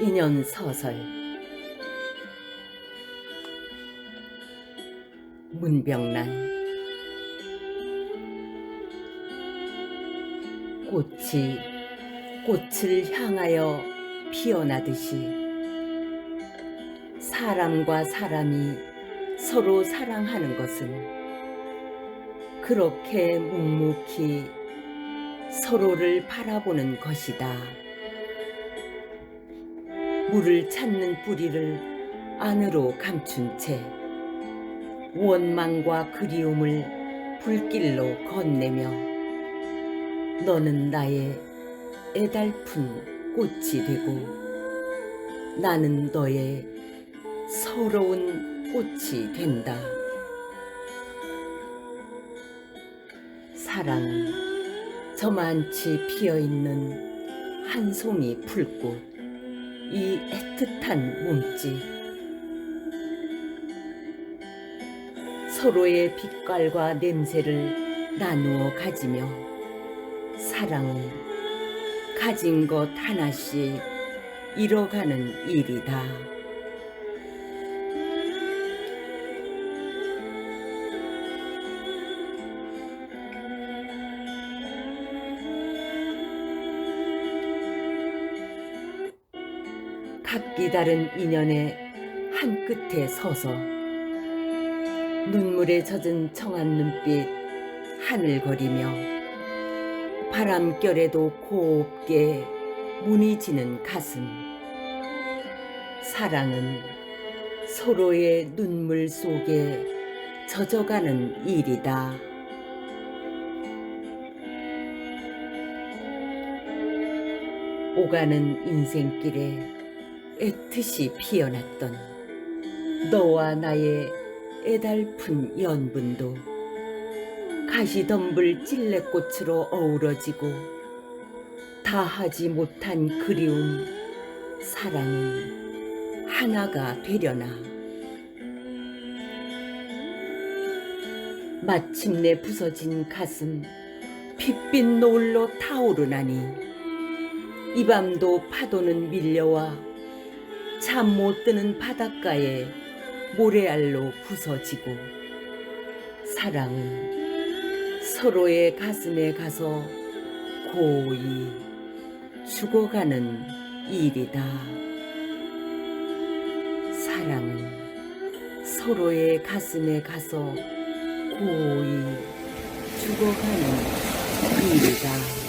인연 서설 문병란 꽃이 꽃을 향하여 피어나듯이 사람과 사람이 서로 사랑하는 것은 그렇게 묵묵히 서로를 바라보는 것이다. 물을 찾는 뿌리를 안으로 감춘 채 원망과 그리움을 불길로 건네며 너는 나의 애달픈 꽃이 되고 나는 너의 서러운 꽃이 된다. 사랑은 저만치 피어있는 한 송이 풀꽃 이 애틋한 몸짓 서로의 빛깔과 냄새를 나누어 가지며 사랑은 가진 것 하나씩 잃어가는 일이다. 각기 다른 인연의 한 끝에 서서 눈물에 젖은 청한 눈빛 하늘거리며 바람결에도 곱게 무늬지는 가슴 사랑은 서로의 눈물 속에 젖어가는 일이다. 오가는 인생길에 애틋이 피어났던 너와 나의 애달픈 연분도 가시덤불 찔레꽃으로 어우러지고 다하지 못한 그리움 사랑은 하나가 되려나. 마침내 부서진 가슴 핏빛 노을로 타오르나니 이 밤도 파도는 밀려와 잠 못 드는 바닷가에 모래알로 부서지고 사랑은 서로의 가슴에 가서 고이 죽어가는 일이다. 사랑은 서로의 가슴에 가서 고이 죽어가는 일이다.